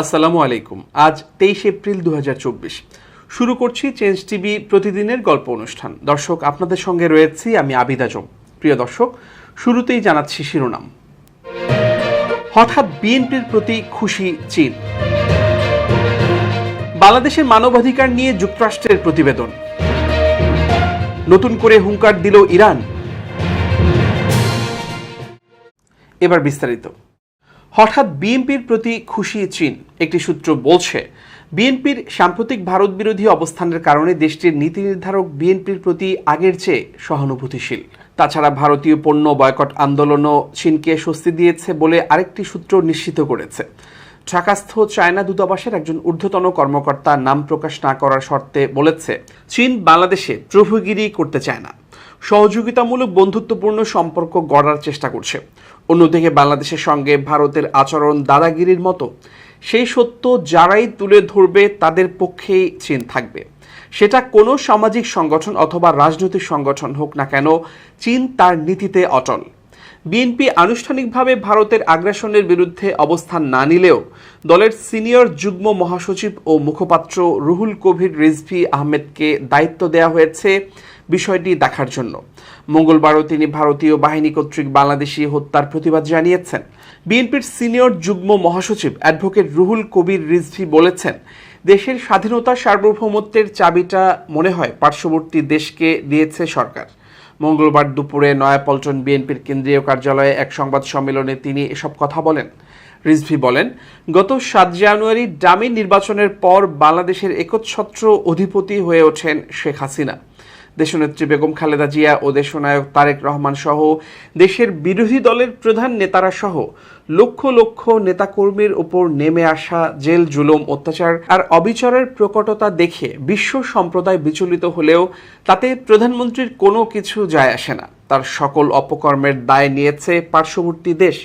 আসসালামু আলাইকুম। আজ তেইশ এপ্রিল দুহাজার চব্বিশ। শুরু করছি চেঞ্জ টিভি প্রতিদিনের গল্প অনুষ্ঠান। দর্শক, আপনাদের সঙ্গে রয়েছি আমি আবিদ আজম প্রিয় দর্শক, শুরুতেই জানাচ্ছি শিরোনাম। হঠাৎ বিএনপির প্রতি খুশি চীন। বাংলাদেশের মানবাধিকার নিয়ে যুক্তরাষ্ট্রের প্রতিবেদন। নতুন করে হুঙ্কার দিল ইরান। এবার বিস্তারিত। হঠাৎ বিএনপির প্রতি খুশি চীন। একটি সূত্র বলছে, বিএনপির সাম্প্রতিক ভারত বিরোধী অবস্থানের কারণে দেশটির নীতি নির্ধারক বিএনপির প্রতি আগের চেয়ে সহানুভূতিশীল। তাছাড়া ভারতীয় পণ্য বয়কট আন্দোলনও চীনকে স্বস্তি দিয়েছে বলে আরেকটি সূত্র নিশ্চিত করেছে। ঢাকাস্থ চায়না দূতাবাসের একজন ঊর্ধ্বতন কর্মকর্তা নাম প্রকাশ না করার শর্তে বলেছে, চীন বাংলাদেশে প্রভুগিরি করতে চায় না। সহযোগিতামূলক বন্ধুত্বপূর্ণ সম্পর্ক গড়ার চেষ্টা করছে। অন্যদিকে বাংলাদেশের সঙ্গে ভারতের আচরণ দাদাগিরির মতো। সেই সত্য যারাই তুলে ধরবে, তাদের পক্ষেই চীন থাকবে। সেটা কোনো সামাজিক সংগঠন অথবা রাজনৈতিক সংগঠন হোক না কেন, চীন তার নীতিতে অটল। বিএনপি আনুষ্ঠানিকভাবে ভারতের আগ্রাসনের বিরুদ্ধে অবস্থান না নিলেও, দলের সিনিয়র যুগ্ম মহাসচিব ও মুখপাত্র রুহুল কবির রিজভি আহমেদকে দায়িত্ব দেওয়া হয়েছে বিষয়টি দেখার জন্য। মঙ্গলবারও তিনি ভারতীয় বাহিনী কর্তৃক বাংলাদেশি হত্যার প্রতিবাদ জানিয়েছেন। বিএনপির সিনিয়র যুগ্ম মহাসচিব অ্যাডভোকেট রুহুল কবির রিজভি বলেছেন, দেশের স্বাধীনতা সার্বভৌমত্বের চাবিটা মনে হয় পার্শ্ববর্তী দেশকে দিয়েছে সরকার। মঙ্গলবার দুপুরে নয়াপল্টন বিএনপির কেন্দ্রীয় কার্যালয়ে এক সংবাদ সম্মেলনে তিনি এসব কথা বলেন। রিজভি বলেন, গত সাত জানুয়ারি ডামি নির্বাচনের পর বাংলাদেশের একচ্ছত্র অধিপতি হয়ে ওঠেন শেখ হাসিনা। দেশনেত্রী বেগম খালেদা জিয়া ও দেশনায়ক তারেক রহমান সহ দেশের বিরোধী দলের প্রধান নেতারা সহ লক্ষ লক্ষ নেতাকর্মীর উপর নেমে আসা জেল, জুলুম, অত্যাচার আর অবিচারের প্রকটতা দেখে বিশ্ব সম্প্রদায় বিচলিত হলেও তাতে প্রধানমন্ত্রীর কোনো কিছু যায় আসে না। তার সকল অপকর্মের দায় নিয়েছে পার্শ্ববর্তী দেশ।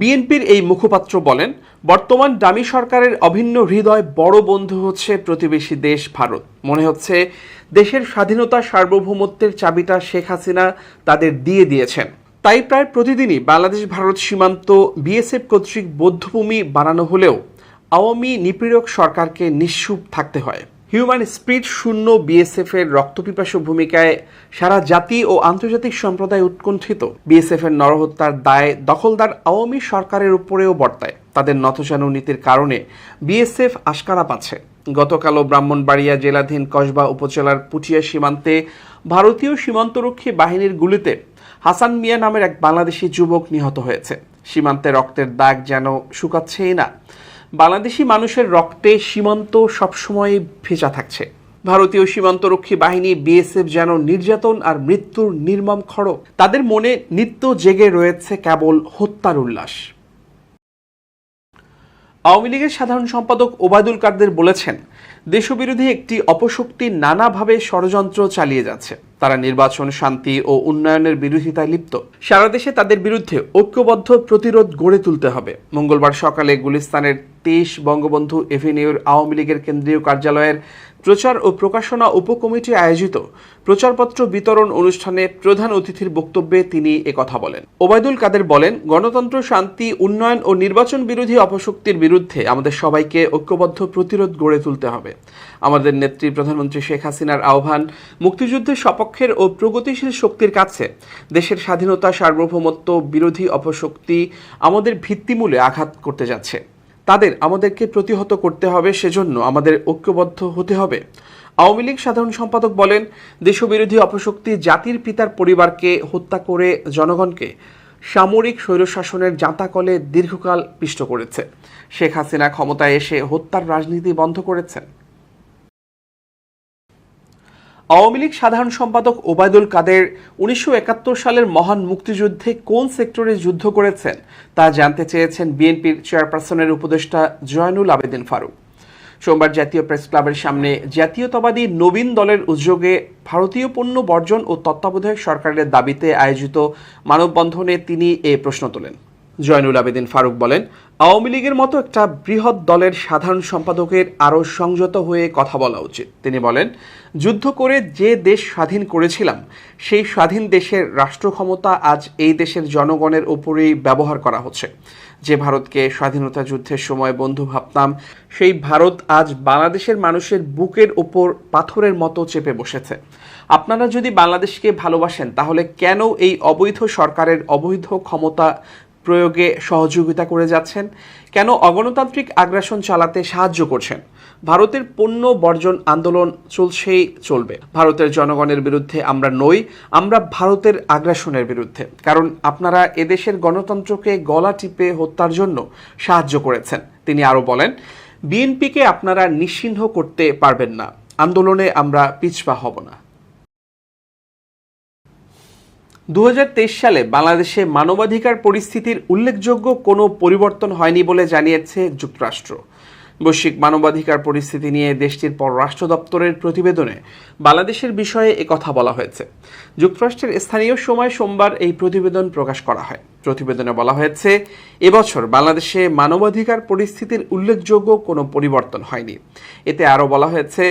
বিএনপির এই মুখপাত্র বলেন, বর্তমান ডামি সরকারের অভিন্ন হৃদয় বড় বন্ধু হচ্ছে প্রতিবেশী দেশ ভারত। মনে হচ্ছে দেশের স্বাধীনতা সার্বভৌমত্বের চাবিটা শেখ হাসিনা তাদের দিয়ে দিয়েছেন। তাই প্রায় প্রতিদিনই বাংলাদেশ ভারত সীমান্ত বিএসএফ কর্তৃক বৌদ্ধভূমি বানানো হলেও আওয়ামী নিপীড়ক সরকারকে নিঃসুপ থাকতে হয়। হিউম্যান স্পিড শূন্য বিএসএফ এর রক্তপিপাসু ভূমিকায় সারা জাতি ও আন্তর্জাতিক সম্প্রদায় উৎকণ্ঠিত। বিএসএফ এর নরহত্যার দায় দখলদার আওয়ামী সরকারের উপরেও বর্তায়। তাদের নথজানু নীতির কারণে বিএসএফ আশকারা পাচ্ছে। গতকালও ব্রাহ্মণবাড়িয়া জেলাধীন কসবা উপজেলার পুঠিয়া সীমান্তে ভারতীয় সীমান্তরক্ষী বাহিনীর গুলিতে হাসান মিয়া নামের এক বাংলাদেশি যুবক নিহত হয়েছে। সীমান্তে রক্তের দাগ যেন শুকাচ্ছেই না। বাংলাদেশি মানুষের রক্তে সীমান্ত সবসময় ভেজা থাকছে। ভারতীয় সীমান্তরক্ষী বাহিনী, বিএসএফ যেন নির্যাতন আর মৃত্যুর নির্মম খড়ক তাদের মনে নিত্য জেগে রয়েছে কেবল হত্যার উল্লাস। আওয়ামী লীগের সাধারণ সম্পাদক ওবায়দুল কাদের বলেছেন দেশবিরোধী একটি অপশক্তি নানাভাবে ষড়যন্ত্র চালিয়ে যাচ্ছে। তারা নির্বাচন, শান্তি ও উন্নয়নের বিরোধিতায় লিপ্ত। সারা দেশে তাদের বিরুদ্ধে ঐক্যবদ্ধ প্রতিরোধ গড়ে তুলতে হবে। মঙ্গলবার সকালে গুলিস্তানের তেইশ বঙ্গবন্ধু এভিনিউর আওয়ামী লীগের কেন্দ্রীয় কার্যালয়ের প্রচার ও প্রকাশনা উপকমিটি আয়োজিত প্রচারপত্র বিতরণ অনুষ্ঠানে প্রধান অতিথির বক্তব্যে তিনি একথা বলেন। ওবায়দুল কাদের বলেন, গণতন্ত্র, শান্তি, উন্নয়ন ও নির্বাচন বিরোধী অপশক্তির বিরুদ্ধে আমাদের সবাইকে ঐক্যবদ্ধ প্রতিরোধ গড়ে তুলতে হবে। আমাদের নেত্রী প্রধানমন্ত্রী শেখ হাসিনার আহ্বান, মুক্তিযুদ্ধের সপক্ষের ও প্রগতিশীল শক্তির কাছে, দেশের স্বাধীনতা, সার্বভৌমত্ব বিরোধী অপশক্তি আমাদের ভিত্তিমূলে আঘাত করতে যাচ্ছে। তাদের আমাদেরকে প্রতিহত করতে হবে, সেজন্য আমাদের ঐক্যবদ্ধ হতে হবে। আওয়ামী লীগ সাধারণ সম্পাদক বলেন, দেশবিরোধী অপশক্তি জাতির পিতার পরিবারকে হত্যা করে জনগণকে সামরিক স্বৈরশাসনের জাঁতাকলে দীর্ঘকাল পিষ্ট করেছে। শেখ হাসিনা ক্ষমতায় এসে হত্যার রাজনীতি বন্ধ করেছেন। আওয়ামী লীগ সাধারণ সম্পাদক ওবায়দুল কাদের উনিশশো একাত্তর সালের মহান মুক্তিযুদ্ধে কোন সেক্টরে যুদ্ধ করেছেন তা জানতে চেয়েছেন বিএনপির চেয়ারপারসনের উপদেষ্টা জয়নুল আবেদিন ফারুক। সোমবার জাতীয় প্রেস ক্লাবের সামনে জাতীয়তাবাদী নবীন দলের উদ্যোগে ভারতীয় পণ্য বর্জন ও তত্ত্বাবধায়ক সরকারের দাবিতে আয়োজিত মানববন্ধনে তিনি এ প্রশ্ন তোলেন। জয়নুল আবেদিন ফারুক বলেন, আওয়ামী লীগের মতো একটা বৃহৎ দলের সাধারণ সম্পাদকের আরও সংযত হয়ে কথা বলা উচিত। তিনি বলেন, যুদ্ধ করে যে দেশ স্বাধীন করেছিলাম, সেই স্বাধীন দেশের রাষ্ট্র ক্ষমতা আজ এই দেশের জনগণের ওপরেই ব্যবহার করা হচ্ছে। যে ভারতকে স্বাধীনতা যুদ্ধের সময় বন্ধু ভাবতাম, সেই ভারত আজ বাংলাদেশের মানুষের বুকের ওপর পাথরের মতো চেপে বসেছে। আপনারা যদি বাংলাদেশকে ভালোবাসেন, তাহলে কেন এই অবৈধ সরকারের অবৈধ ক্ষমতা প্রয়োগে সহযোগিতা করে যাচ্ছেন। কেন অগণতান্ত্রিক আগ্রাসন চালাতে সাহায্য করছেন? ভারতের পণ্য বর্জন আন্দোলন চলছেই চলবে। ভারতের জনগণের বিরুদ্ধে আমরা নই, আমরা ভারতের আগ্রাসনের বিরুদ্ধে। কারণ আপনারা এদেশের গণতন্ত্রকে গলা টিপে হত্যার জন্য সাহায্য করেছেন। তিনি আরও বলেন, বিএনপিকে আপনারা নিশ্চিহ্ন করতে পারবেন না। আন্দোলনে আমরা পিছপা হব না। দু হাজার তেইশ সালে বাংলাদেশে মানবাধিকার পরিস্থিতির উল্লেখযোগ্য কোনো পরিবর্তন হয়নি বলে জানিয়েছে যুক্তরাষ্ট্র। বৈশ্বিক মানবাধিকার পরিস্থিতি নিয়ে দেশটির পররাষ্ট্র দপ্তরের প্রতিবেদনে বাংলাদেশের বিষয়ে একথা বলা হয়েছে। যুক্তরাষ্ট্রের স্থানীয় সময় সোমবার এই প্রতিবেদন প্রকাশ করা হয়। প্রতিবেদনে বলা হয়েছে, এবছর বাংলাদেশে মানবাধিকার পরিস্থিতির উল্লেখযোগ্য কোনো পরিবর্তন হয়নি। এতে আরও বলা হয়েছে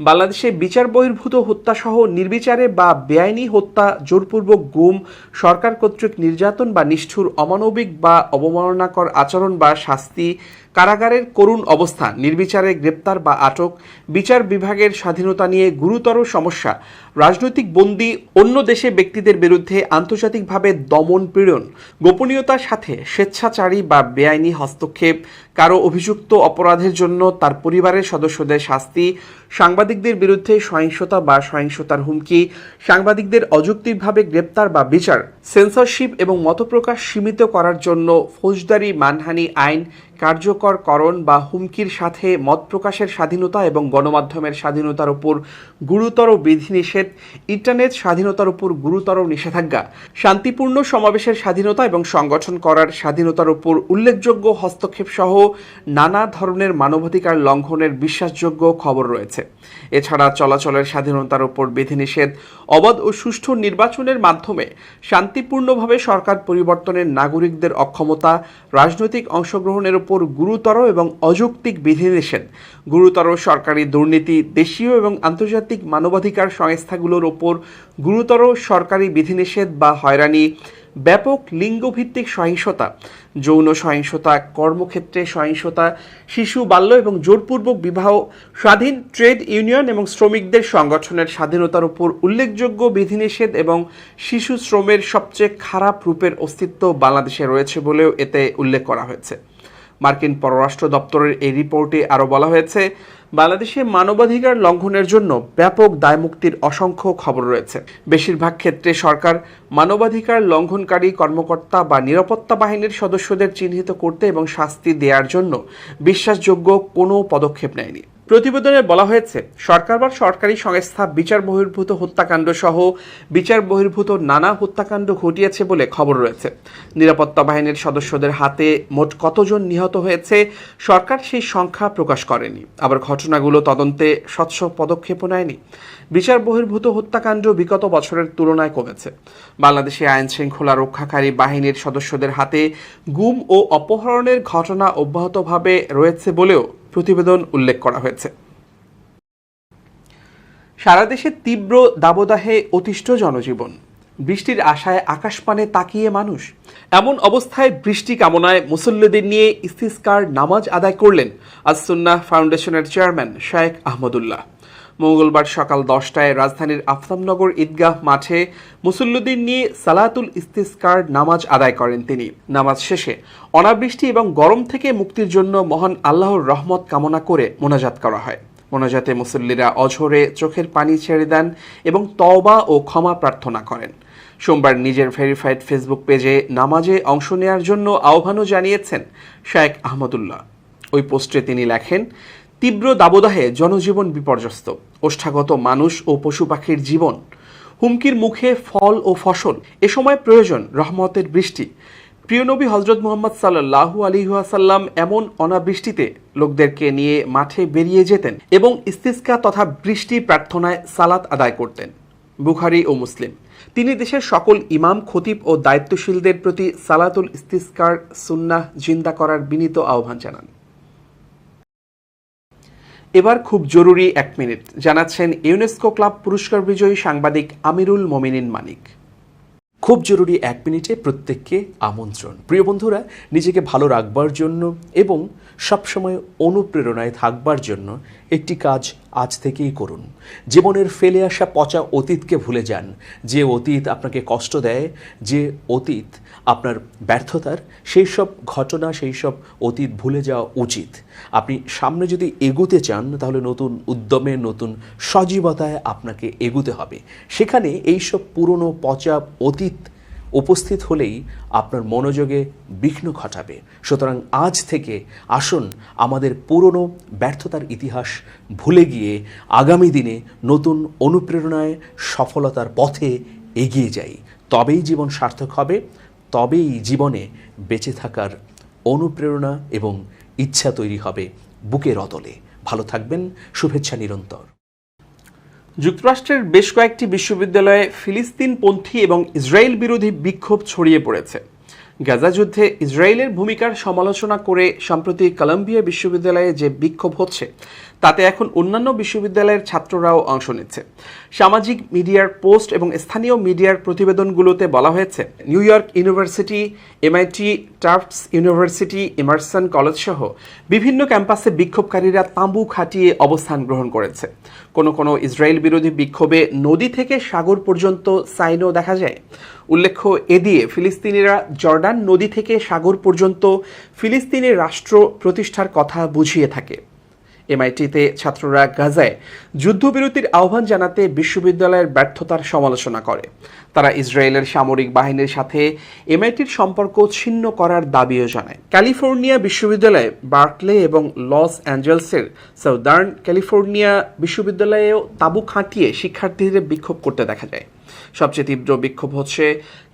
বাংলাদেশে বিচার বহির্ভূত হত্যাসহ নির্বিচারে বা বেআইনি হত্যা, জোরপূর্বক গুম, সরকার কর্তৃক নির্যাতন বা নিষ্ঠুর, অমানবিক বা অবমাননাকর আচরণ বা শাস্তি, কারাগারের করুণ অবস্থা নির্বিচারে গ্রেপ্তার বা আটক, বিচার বিভাগের স্বাধীনতা নিয়ে গুরুতর সমস্যা রাজনৈতিক বন্দী অন্য দেশে ব্যক্তিদের বিরুদ্ধে আন্তর্জাতিকভাবে দমন পীড়ন, গোপনীয়তার সাথে স্বেচ্ছাচারী বা বেআইনি হস্তক্ষেপ, কারও অভিযুক্ত অপরাধের জন্য তার পরিবারের সদস্যদের শাস্তি, সাংবাদিকদের বিরুদ্ধে সহিংসতা বা সহিংসতার হুমকি, সাংবাদিকদের অযৌক্তিকভাবে গ্রেপ্তার বা বিচার সেন্সরশিপ এবং মতপ্রকাশ সীমিত করার জন্য ফৌজদারি, মানহানি আইন কার্যকরকরণ বা হুমকির সাথে মত প্রকাশের স্বাধীনতা এবং গণমাধ্যমের স্বাধীনতার উপর গুরুতর বিধিনিষেধ ইন্টারনেট স্বাধীনতার উপর গুরুতর নিষেধাজ্ঞা। শান্তিপূর্ণ সমাবেশের স্বাধীনতা এবং সংগঠন করার স্বাধীনতার উপর উল্লেখযোগ্য হস্তক্ষেপ সহ নানা ধরনের মানবাধিকার লঙ্ঘনের বিশ্বাসযোগ্য খবর রয়েছে। এছাড়া চলাচলের স্বাধীনতার উপর বিধিনিষেধ, অবাধ ও সুষ্ঠু নির্বাচনের মাধ্যমে শান্তিপূর্ণভাবে সরকার পরিবর্তনের নাগরিকদের অক্ষমতা, রাজনৈতিক অংশগ্রহণের উপর গুরুতর এবং অযৌক্তিক বিধিনিষেধ, গুরুতর সরকারি দুর্নীতি, দেশীয় এবং আন্তর্জাতিক মানবাধিকার সংস্থাগুলোর ওপর গুরুতর সরকারি বিধিনিষেধ বা হয়রানি, ব্যাপক লিঙ্গভিত্তিক সহিংসতা, যৌন সহিংসতা, কর্মক্ষেত্রে সহিংসতা, শিশু, বাল্য এবং জোরপূর্বক বিবাহ, স্বাধীন ট্রেড ইউনিয়ন এবং শ্রমিকদের সংগঠনের স্বাধীনতার উপর উল্লেখযোগ্য বিধিনিষেধ এবং শিশু শ্রমের সবচেয়ে খারাপ রূপের অস্তিত্ব বাংলাদেশে রয়েছে বলেও এতে উল্লেখ করা হয়েছে। মার্কিন পররাষ্ট্র দপ্তরের এই রিপোর্টে আরও বলা হয়েছে, বাংলাদেশে মানবাধিকার লঙ্ঘনের জন্য ব্যাপক দায়মুক্তির অসংখ্য খবর রয়েছে। বেশিরভাগ ক্ষেত্রে সরকার মানবাধিকার লঙ্ঘনকারী কর্মকর্তা বা নিরাপত্তা বাহিনীর সদস্যদের চিহ্নিত করতে এবং শাস্তি দেওয়ার জন্য বিশ্বাসযোগ্য কোনো পদক্ষেপ নেয়নি। প্রতিবেদনে বলা হয়েছে, সরকার বা সরকারি সংস্থা বিচার বহির্ভূত হত্যাকাণ্ড সহ বিচার বহির্ভূত নানা হত্যাকাণ্ড ঘটিয়েছে বলে খবর রয়েছে। নিরাপত্তা বাহিনীর সদস্যদের হাতে মোট কতজন নিহত হয়েছে, সরকার সেই সংখ্যা প্রকাশ করেনি। আবার ঘটনাগুলো তদন্তে স্বচ্ছ পদক্ষেপও নেয়নি। বিচার বহির্ভূত হত্যাকাণ্ড বিগত বছরের তুলনায় কমেছে। বাংলাদেশে আইন শৃঙ্খলা রক্ষাকারী বাহিনীর সদস্যদের হাতে গুম ও অপহরণের ঘটনা অব্যাহতভাবে রয়েছে বলেও প্রতিবেদন উল্লেখ করা হয়েছে। সারা দেশে তীব্র দাবদাহে অতিষ্ঠ জনজীবন। বৃষ্টির আশায় আকাশপানে তাকিয়ে মানুষ। এমন অবস্থায় বৃষ্টি কামনায় মুসল্লিদের নিয়ে ইস্তিস্কার নামাজ আদায় করলেন আসুন্না ফাউন্ডেশনের চেয়ারম্যান শায়েখ আহমদুল্লাহ। মঙ্গলবার সকাল দশটায় রাজধানীর আফতাবনগর ঈদগাহ মাঠে মুসল্লিদের নিয়ে সালাতুল ইস্তিস্কার নামাজ আদায় করেন তিনি। নামাজ শেষে অনাবৃষ্টি এবং গরম থেকে মুক্তির জন্য মহান আল্লাহর রহমত কামনা করে মোনাজাত করা হয়। মোনাজাতে মুসল্লিরা অঝরে চোখের পানি ছেড়ে দেন এবং তওবা ও ক্ষমা প্রার্থনা করেন। সোমবার নিজের ভেরিফাইড ফেসবুক পেজে নামাজে অংশ নেয়ার জন্য আহ্বানও জানিয়েছেন শায়েক আহমদুল্লাহ। ওই পোস্টে তিনি লেখেন তীব্র দাবদাহে জনজীবন বিপর্যস্ত। ওষ্ঠাগত মানুষ ও পশু পাখির জীবন, হুমকির মুখে ফল ও ফসল, এ সময় প্রয়োজন রহমতের বৃষ্টি। প্রিয় নবী হজরত মোহাম্মদ সাল্লাহু আলিহাসাল্লাম এমন অনাবৃষ্টিতে লোকদেরকে নিয়ে মাঠে বেরিয়ে যেতেন এবং ইস্তিস্কা তথা বৃষ্টি প্রার্থনায় সালাত আদায় করতেন। বুখারি ও মুসলিম। তিনি দেশের সকল ইমাম, খতিব ও দায়িত্বশীলদের প্রতি সালাতুল ইস্তিস্কার সুন্নাহ জিন্দা করার বিনীত আহ্বান জানান। এবার খুব জরুরি এক মিনিট, জানাচ্ছেন ইউনেস্কো ক্লাব পুরস্কার বিজয়ী সাংবাদিক আমিরুল মমিনিন মানিক। খুব জরুরি এক মিনিটে প্রত্যেককে আমন্ত্রণ। প্রিয় বন্ধুরা, নিজেকে ভালো রাখবার জন্য এবং সবসময় অনুপ্রেরণায় থাকবার জন্য একটি কাজ আজ থেকেই করুন। জীবনের ফেলে আসা পচা অতীতকে ভুলে যান। যে অতীত আপনাকে কষ্ট দেয়, যে অতীত আপনার ব্যর্থতার, সেই সব ঘটনা, সেই সব অতীত ভুলে যাওয়া উচিত। আপনি সামনে যদি এগুতে চান, তাহলে নতুন উদ্যমে, নতুন সজীবতায় আপনাকে এগুতে হবে। সেখানে এইসব পুরনো পচা অতীত উপস্থিত হলেই আপনার মনোযোগে বিঘ্ন ঘটাবে। সুতরাং আজ থেকে আসুন আমাদের পুরনো ব্যর্থতার ইতিহাস ভুলে গিয়ে আগামী দিনে নতুন অনুপ্রেরণায় সফলতার পথে এগিয়ে যাই। তবেই জীবন সার্থক হবে, তবেই জীবনে বেঁচে থাকার অনুপ্রেরণা এবং ইচ্ছা তৈরি হবে বুকের অতলে। ভালো থাকবেন, শুভেচ্ছা নিরন্তর। যুক্তরাষ্ট্রের বেশ কয়েকটি বিশ্ববিদ্যালয়ে ফিলিস্তিনপন্থী এবং ইসরায়েল বিরোধী বিক্ষোভ ছড়িয়ে পড়েছে। গাজা যুদ্ধে ইসরায়েলের ভূমিকার সমালোচনা করে সম্প্রতি কলম্বিয়া বিশ্ববিদ্যালয়ে যে বিক্ষোভ হচ্ছে তাতে এখন অন্যান্য বিশ্ববিদ্যালয়ের ছাত্ররাও অংশ নিচ্ছে। সামাজিক মিডিয়ার পোস্ট এবং স্থানীয় মিডিয়ার প্রতিবেদনগুলোতে বলা হয়েছে, New York university, MIT, Tufts university, Emerson college সহ বিভিন্ন ক্যাম্পাসে বিক্ষোভকারীরা তাঁবু খাটিয়ে অবস্থান গ্রহণ করেছে। কোনো কোনো ইসরায়েল বিরোধী বিক্ষোভে নদী থেকে সাগর পর্যন্ত সাইনও দেখা যায়। উল্লেখ্য এ দিয়ে ফিলিস্তিনিরা জর্ডান নদী থেকে সাগর পর্যন্ত ফিলিস্তিনের রাষ্ট্র প্রতিষ্ঠার কথা বুঝিয়ে থাকে। এমআইটিতে ছাত্ররা গাজায় যুদ্ধবিরতির আহ্বান জানাতে বিশ্ববিদ্যালয়ের ব্যর্থতার সমালোচনা করে। তারা ইসরায়েলের সামরিক বাহিনীর সাথে এমআইটির সম্পর্ক ছিন্ন করার দাবিও জানায়। ক্যালিফোর্নিয়া বিশ্ববিদ্যালয়ে বার্কলে এবং লস অ্যাঞ্জেলসের সাউদার্ন ক্যালিফোর্নিয়া বিশ্ববিদ্যালয়েও তাঁবু খাটিয়ে শিক্ষার্থীদের বিক্ষোভ করতে দেখা যায়। সবচেয়ে তীব্র বিক্ষোভ হচ্ছে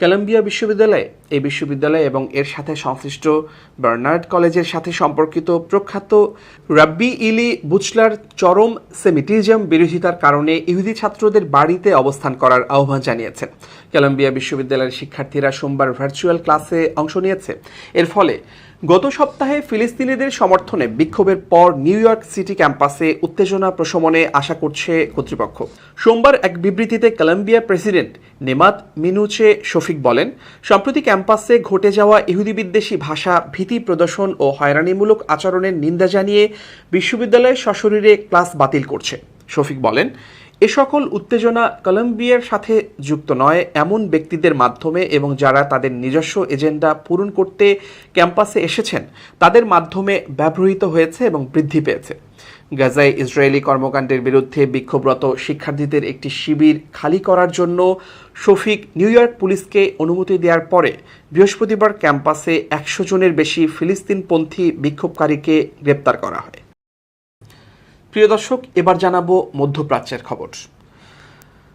কলম্বিয়া বিশ্ববিদ্যালয়ে। এই বিশ্ববিদ্যালয় এবং এর সাথে সংশ্লিষ্ট বার্নার্ড কলেজের সাথে সম্পর্কিত প্রখ্যাত রাব্বি ইলি বুচলার চরম সেমিটিজম বিরোধিতার কারণে ইহুদি ছাত্রদের বাড়িতে অবস্থান করার আহ্বান জানিয়েছেন। কলম্বিয়া বিশ্ববিদ্যালয়ের শিক্ষার্থীরা সোমবার ভার্চুয়াল ক্লাসে অংশ নিয়েছে। এর ফলে গত সপ্তাহে ফিলিস্তিনিদের সমর্থনে বিক্ষোভের পর নিউ ইয়র্ক সিটি ক্যাম্পাসে উত্তেজনা প্রশমনে আশা করছে কর্তৃপক্ষ। সোমবার এক বিবৃতিতে Columbia president Nemat Minouche Shafik বলেন, সম্প্রতি ক্যাম্পাসে ঘটে যাওয়া ইহুদি বিদ্বেষী ভাষা, ভীতি প্রদর্শন ও হয়রানিমূলক আচরণের নিন্দা জানিয়ে বিশ্ববিদ্যালয় সশরীরে ক্লাস বাতিল করছে। শফিক বলেন এ সকল উত্তেজনা কলম্বিয়ার সাথে যুক্ত নয়, এমন ব্যক্তিদের মাধ্যমে এবং যারা তাদের নিজস্ব এজেন্ডা পূরণ করতে ক্যাম্পাসে এসেছেন, তাদের মাধ্যমে ব্যবহৃত হয়েছে এবং বৃদ্ধি পেয়েছে। গাজায় ইসরায়েলি কর্মকাণ্ডের বিরুদ্ধে বিক্ষোভরত শিক্ষার্থীদের একটি শিবির খালি করার জন্য শফিক নিউ ইয়র্ক পুলিশকে অনুমতি দেওয়ার পরে বৃহস্পতিবার ক্যাম্পাসে একশো জনের বেশি ফিলিস্তিনপন্থী বিক্ষোভকারীকে গ্রেপ্তার করা হয়। প্রিয় দর্শক, এবার জানাব মধ্যপ্রাচ্যের খবর।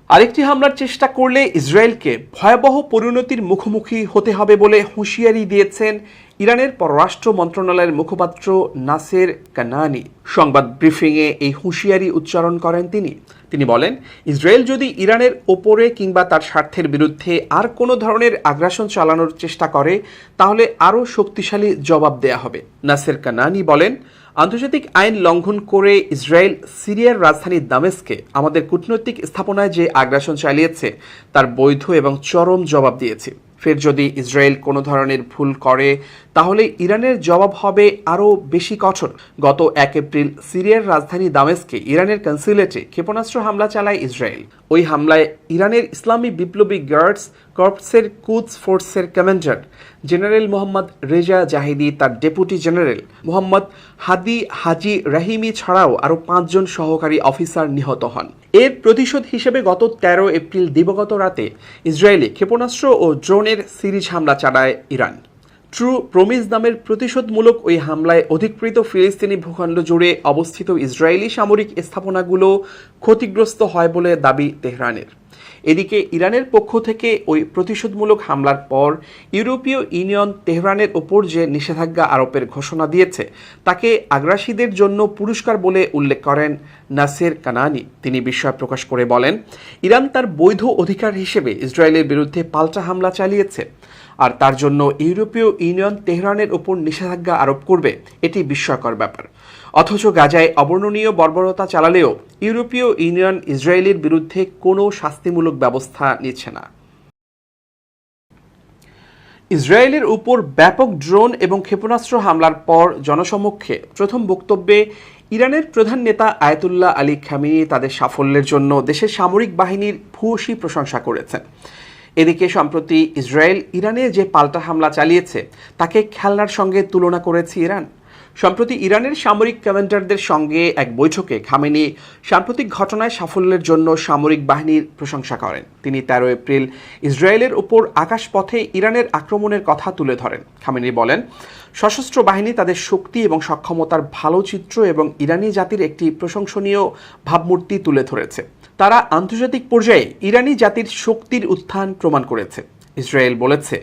আরেকটি হামলার চেষ্টা করলে ইসরায়েলকে ভয়াবহ পরিণতির মুখোমুখি হতে হবে বলে হুঁশিয়ারি দিয়েছেন ইরানের পররাষ্ট্র মন্ত্রণালয়ের মুখপাত্র নাসের কানানি। সংবাদ ব্রিফিংয়ে এই হুঁশিয়ারি উচ্চারণ করেন তিনি। তিনি বলেন, ইসরায়েল যদি ইরানের ওপরে কিংবা তার স্বার্থের বিরুদ্ধে আর কোনো ধরনের আগ্রাসন চালানোর চেষ্টা করে, তাহলে আরও শক্তিশালী জবাব দেয়া হবে। নাসের কানানি বলেন আন্তর্জাতিক আইন লঙ্ঘন করে ইসরায়েল সিরিয়ার রাজধানী দামেস্কে আমাদের কূটনৈতিক স্থাপনায় যে আগ্রাসন চালিয়েছে, তার বৈধ এবং চরম জবাব দিয়েছে। ফের যদি ইসরায়েল কোনো ধরনের ভুল করে, তাহলে ইরানের জবাব হবে আরও বেশি কঠোর। গত এক এপ্রিল সিরিয়ার রাজধানী দামেস্কে ইরানের কনসুলেটে ক্ষেপণাস্ত্র হামলা চালায় ইসরায়েল। ওই হামলায় ইরানের ইসলামী বিপ্লবী গার্ডস কর্পসের কুদস ফোর্সের commander general Mohammad Reza Zahedi, তার deputy general Mohammad Hadi Haji Rahimi ছাড়াও আরও পাঁচজন সহকারী অফিসার নিহত হন। এর প্রতিশোধ হিসেবে গত তেরো এপ্রিল দিবগত রাতে ইসরায়েলে ক্ষেপণাস্ত্র ও ড্রোনের সিরিজ হামলা চালায় ইরান। ট্রু প্রমিস নামের প্রতিশোধমূলক ওই হামলায় অধিকৃত ফিলিস্তিনি ভূখণ্ড জুড়ে অবস্থিত ইসরায়েলি সামরিক স্থাপনাগুলো ক্ষতিগ্রস্ত হয় বলে দাবি তেহরানের। এদিকে ইরানের পক্ষ থেকে ওই প্রতিশোধমূলক হামলার পর ইউরোপীয় ইউনিয়ন তেহরানের ওপর যে নিষেধাজ্ঞা আরোপের ঘোষণা দিয়েছে, তাকে আগ্রাসীদের জন্য পুরস্কার বলে উল্লেখ করেন নাসের কানানি। তিনি বিস্ময় প্রকাশ করে বলেন, ইরান তার বৈধ অধিকার হিসেবে ইসরায়েলের বিরুদ্ধে পাল্টা হামলা চালিয়েছে আর তার জন্য ইউরোপীয় ইউনিয়ন তেহরানের উপর নিষেধাজ্ঞা আরোপ করবে। এটি বিস্ময়কর ব্যাপার। অথচ গাজায় অবর্ণনীয় বর্বরতা চালালেও ইউরোপীয় ইউনিয়ন ইসরায়েলের বিরুদ্ধে কোনো শাস্তিমূলক ব্যবস্থা নিচ্ছে না। ইসরায়েলের উপর ব্যাপক ড্রোন এবং ক্ষেপণাস্ত্র হামলার পর জনসমক্ষে প্রথম বক্তব্যে ইরানের প্রধান নেতা আয়াতুল্লাহ আলী খামিনি তাদের সাফল্যের জন্য দেশের সামরিক বাহিনীর ভূয়সী প্রশংসা করেছেন। এদিকে সম্প্রতি ইসরায়েল ইরানে যে পাল্টা হামলা চালিয়েছে, তাকে খেলনার সঙ্গে তুলনা করেছে ইরান। সম্প্রতি ইরানের সামরিক কমান্ডারদের সঙ্গে এক বৈঠকে খামেনি সাম্প্রতিক ঘটনায় সাফল্যের জন্য সামরিক বাহিনীর প্রশংসা করেন। তিনি তেরো এপ্রিল ইসরায়েলের উপর আকাশপথে ইরানের আক্রমণের কথা তুলে ধরেন। খামেনি বলেন, সশস্ত্র বাহিনী তাদের শক্তি এবং সক্ষমতার ভালো চিত্র এবং ইরানি জাতির একটি প্রশংসনীয় ভাবমূর্তি তুলে ধরেছে। তারা আন্তর্জাতিক পর্যায়ে ইরানি জাতির শক্তির উত্থান প্রমাণ করেছে। ইসরায়েল বলেছে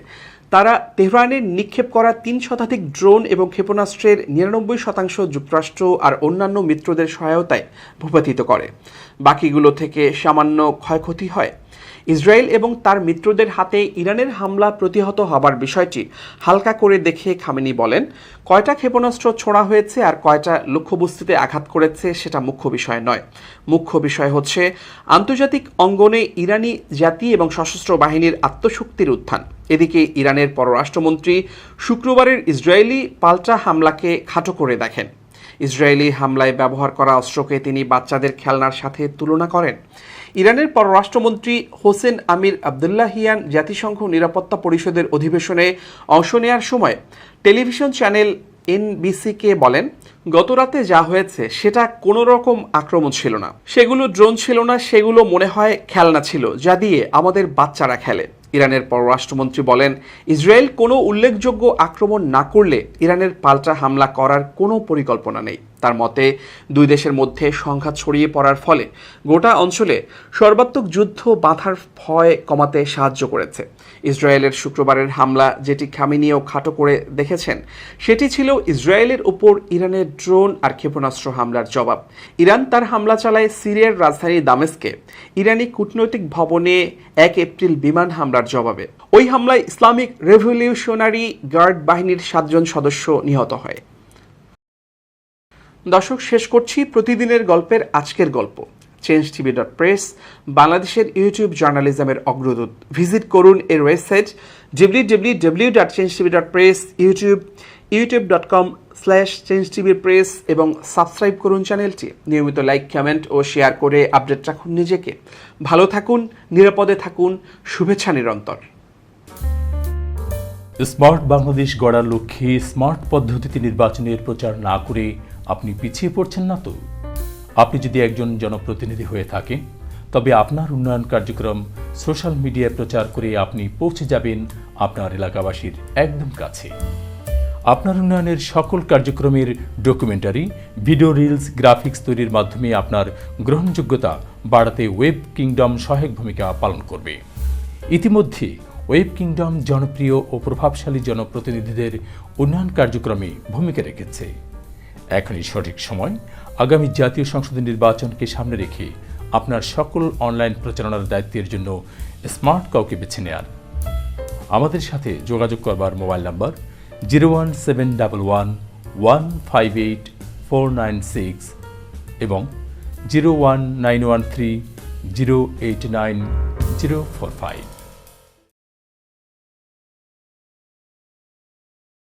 তারা তেহরানে নিক্ষেপ করা তিন শতাধিক ড্রোন এবং ক্ষেপণাস্ত্রের নিরানব্বই শতাংশ যুক্তরাষ্ট্র আর অন্যান্য মিত্রদের সহায়তায় ভূপাতিত করে। বাকিগুলো থেকে সামান্য ক্ষয়ক্ষতি হয়। ইসরায়েল এবং তার মিত্রদের হাতে ইরানের হামলা প্রতিহত হবার বিষয়টি হালকা করে দেখে খামেনি বলেন, কয়টা ক্ষেপণাস্ত্র ছোড়া হয়েছে আর কয়টা লক্ষ্যবস্তুতে আঘাত করেছে সেটা মুখ্য বিষয় নয়। মুখ্য বিষয় হচ্ছে, আন্তর্জাতিক অঙ্গনে ইরানি জাতি এবং সশস্ত্র বাহিনীর আত্মশক্তির উত্থান। এদিকে ইরানের পররাষ্ট্রমন্ত্রী শুক্রবারের ইসরায়েলি পাল্টা হামলাকে খাটো করে দেখেন। ইসরায়েলি হামলায় ব্যবহার করা অস্ত্রকে তিনি বাচ্চাদের খেলনার সাথে তুলনা করেন। ইরানের পররাষ্ট্রমন্ত্রী হোসেন আমির আবদুল্লাহিয়ান জাতিসংঘ নিরাপত্তা পরিষদের অধিবেশনে অংশ নেওয়ার সময় টেলিভিশন চ্যানেল এনবিসিকে বলেন, গতরাতে যা হয়েছে সেটা কোনো রকম আক্রমণ ছিল না। সেগুলো ড্রোন ছিল না, সেগুলো মনে হয় খেলনা ছিল, যা দিয়ে আমাদের বাচ্চারা খেলে। ইরানের পররাষ্ট্রমন্ত্রী বলেন, ইসরায়েল কোনো উল্লেখযোগ্য আক্রমণ না করলে ইরানের পাল্টা হামলা করার কোনো পরিকল্পনা নেই। তার মতে, দুই দেশের মধ্যে সংঘাত ছড়িয়ে পড়ার ফলে গোটা অঞ্চলে সর্বাত্মক যুদ্ধ বাঁধার ভয় কমাতে সাহায্য করেছে। ইসরায়েলের শুক্রবারের হামলা যেটি খামিনিও খাটো করে দেখেছেন, সেটি ছিল ইসরায়েলের উপর ইরানের ড্রোন আর ক্ষেপণাস্ত্র হামলার জবাব। ইরান তার হামলা চালায় সিরিয়ার রাজধানী দামেস্কে। ইরানি কূটনৈতিক ভবনে এক এপ্রিল বিমান হামলার জবাবে। ওই হামলায় ইসলামিক রেভলিউশনারি গার্ড বাহিনীর সাতজন সদস্য নিহত হয়। দর্শক, শেষ করছি প্রতিদিনের গল্পের আজকের গল্প। চেঞ্জ টিভি ডট প্রেস বাংলাদেশের ইউটিউব জার্নালিজমের অগ্রদূত। ভিজিট করুন এর website W W W dot change TV dot press YouTube YouTube dot com slash change TV press এবং সাবস্ক্রাইব করুন চ্যানেলটি নিয়মিত লাইক কমেন্ট ও শেয়ার করে আপডেট রাখুন নিজেকে। ভালো থাকুন, নিরাপদে থাকুন, শুভেচ্ছা নিরন্তর। স্মার্ট বাংলাদেশ গড়ার লক্ষ্যে স্মার্ট পদ্ধতিতে নির্বাচনের প্রচার না করে আপনি পিছিয়ে পড়ছেন না তো? আপনি যদি একজন জনপ্রতিনিধি হয়ে থাকেন, তবে আপনার উন্নয়ন কার্যক্রম সোশ্যাল মিডিয়ায় প্রচার করে আপনি পৌঁছে যাবেন আপনার এলাকাবাসীর একদম কাছে। আপনার উন্নয়নের সকল কার্যক্রমের ডকুমেন্টারি, ভিডিও রিলস, গ্রাফিক্স তৈরির মাধ্যমে আপনার গ্রহণযোগ্যতা বাড়াতে ওয়েব কিংডম সহায়ক ভূমিকা পালন করবে। ইতিমধ্যে ওয়েব কিংডম জনপ্রিয় ও প্রভাবশালী জনপ্রতিনিধিদের উন্নয়ন কার্যক্রমে ভূমিকা রেখেছে। এখনই সঠিক সময়। আগামী জাতীয় সংসদ নির্বাচনকে সামনে রেখে আপনার সকল অনলাইন প্রচারণার দায়িত্বের জন্য স্মার্ট কাউকে বেছে নেয়ার। আমাদের সাথে যোগাযোগ করবার mobile number zero one seven double one one five eight four nine six এবং zero one nine one three zero eight nine zero four five.